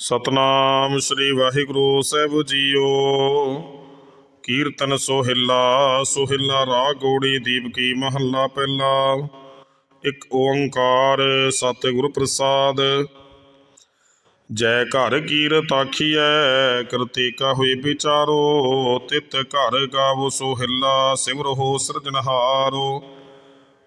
ਸਤਨਾਮ ਸ੍ਰੀ ਵਾਹਿਗੁਰੂ ਸਾਹਿਬ ਜੀਓ। ਕੀਰਤਨ ਸੋਹਿਲਾ ਸੋਹਿਲਾ ਰਾਗ ਗੋੜੀ ਦੀਪਕੀ ਮਹੱਲਾ ਪਹਿਲਾ। ਇੱਕ ਓੰਕਾਰ ਸਤਿਗੁਰ ਪ੍ਰਸਾਦ। ਜੈ ਘਰ ਕੀਰਤ ਆਖੀਐ ਕਰਤੇ ਕਾ ਹੋਈ ਵਿਚਾਰੋ। ਤਿਤ ਘਰ ਗਾਵੋ ਸੋਹਿਲਾ, ਸਿਮਰੋ ਸਿਰਜਨਹਾਰੋ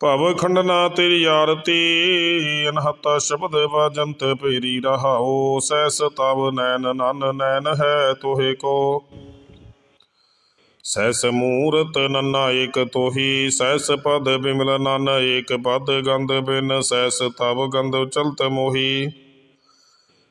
ਭਵ ਖੰਡਨਾ ਤੇਰੀ ਆਰਤੀ ਅਨਹਤ ਸ਼ਬਦ ਵਜੰਤ ਪੇਰੀ ਰਹਾਓ ਸੈਸ ਤਵ ਨੈਨ ਨਨ ਨੈਨ ਹੈ ਤੋਹੇ ਕੋ। ਸੈਸ ਮੂਰਤ ਨੰਨਾ ਏਕ ਤੋਹੀ ਸੈਸ ਪਦ ਬਿਮਲ ਨਨ ਏਕ ਪਦ ਗੰਧ ਬਿਨ ਸੈਸ ਤਵ ਗੰਧ ਚਲਤ ਮੋਹੀ।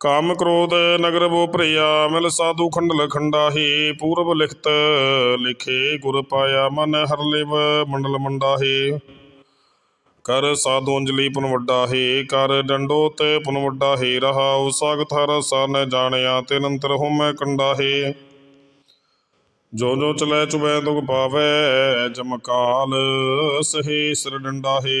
ਕਾਮ ਕ੍ਰੋਧ ਨਗਰ ਬੋ ਭਰਿਆ, ਮਿਲ ਸਾਧੂ ਖੰਡਲ ਖੰਡਾਹੀ, ਪੂਰਬ ਲਿਖਤ ਲਿਖੇ ਗੁਰ ਪਾਇਆ, ਮਨ ਹਰ ਲਿਵ ਮੰਡਲ ਮੰਡਾਹੀ। ਕਰ ਸਾਧੂ ਅੰਜਲੀ ਪੁਨ ਵੱਡਾ ਕਰ ਡੰਡੋ ਤੇ ਵੱਡਾ ਹੈ ਰਹਾਉ ਸਾਗਤ ਹਰ ਸਨ ਜਾਣਿਆ ਤੇ ਨੰਤਰ ਹੋਮੈ ਕੰਡਾ ਹੈ ਜੋ ਜੋ ਚਲੈ ਚੁਬੈ ਦੁਖ ਪਾਵੈ ਜਮਕਾਲ ਸਹੇ ਸਿਰ ਡੰਡਾ ਹੈ